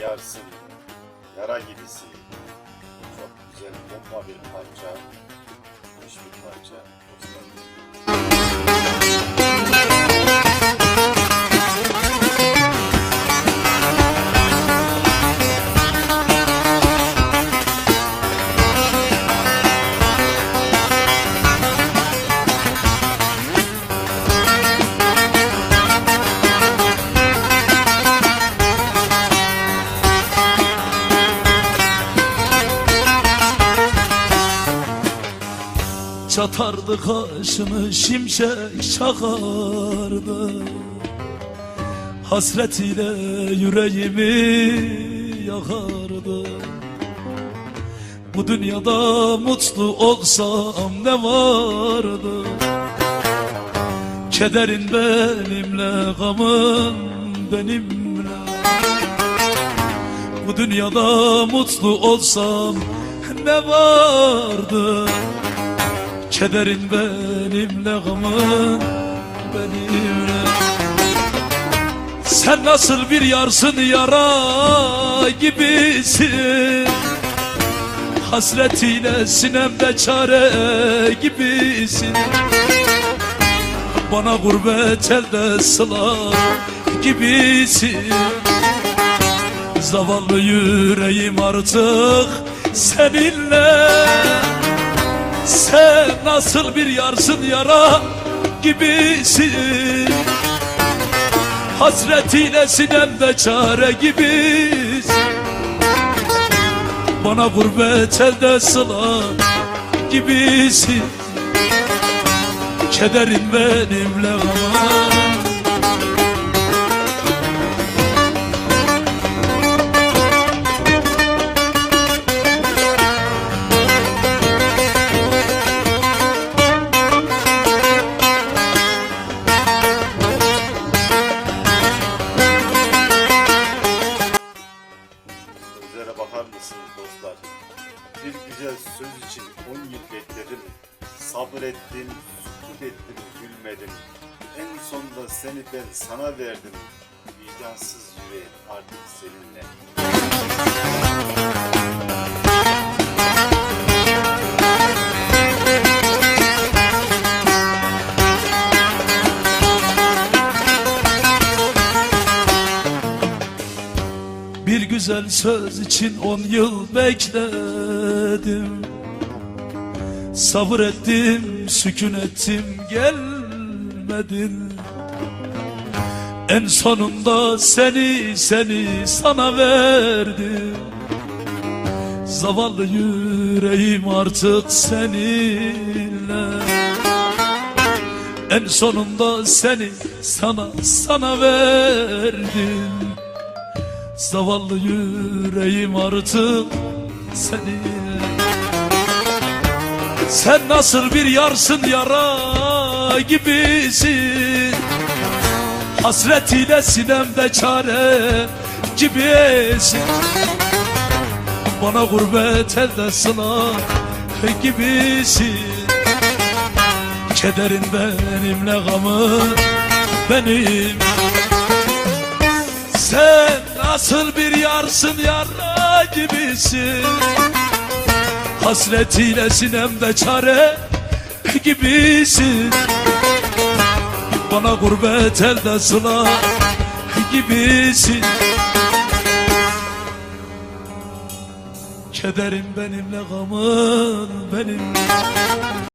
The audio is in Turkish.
yarsın, yara gibisin. Çok güzel bomba bir parça, Çatardı kaşını şimşek çakardı. Hasretiyle yüreğimi yakardı. Bu dünyada mutlu olsam ne vardı? Kederin benimle, gamın benimle. Bu dünyada mutlu olsam ne vardı Kederin benimle gamın benimle. Sen nasıl bir yarsın yara gibisin? Hasretiyle sinemde çare gibisin. Bana gurbet elde sıla gibisin. Zavallı yüreğim artık seninle. sen nasıl bir yarsın yara gibisin? Hasretiyle sinemde çare gibisin. Bana gurbet elde sıla gibisin. Kederin benimle ama dostlar? Bir güzel söz için 10 yıl bekledim. Sabrettim, sükut ettim, gülmedim. En sonunda seni ben sana verdim. Vicdansız yüreğim artık seninle. Güzel söz için on yıl bekledim. Sabır ettim, sükun ettim, gelmedin. En sonunda seni, seni sana verdim. Zavallı yüreğim artık seninle. En sonunda seni sana, sana verdim Zavallı yüreğim artık seninle Sen nasıl bir yarsın yara gibisin? Hasretiyle sinemde çare gibisin. Bana gurbet elde sıla gibisin. Kederin benimle gamın benim nasıl bir yarsın yara gibisin? Hasretiyle sinemde çare gibisin. Bana gurbet elde sıla gibisin. Kederim benimle gamın benim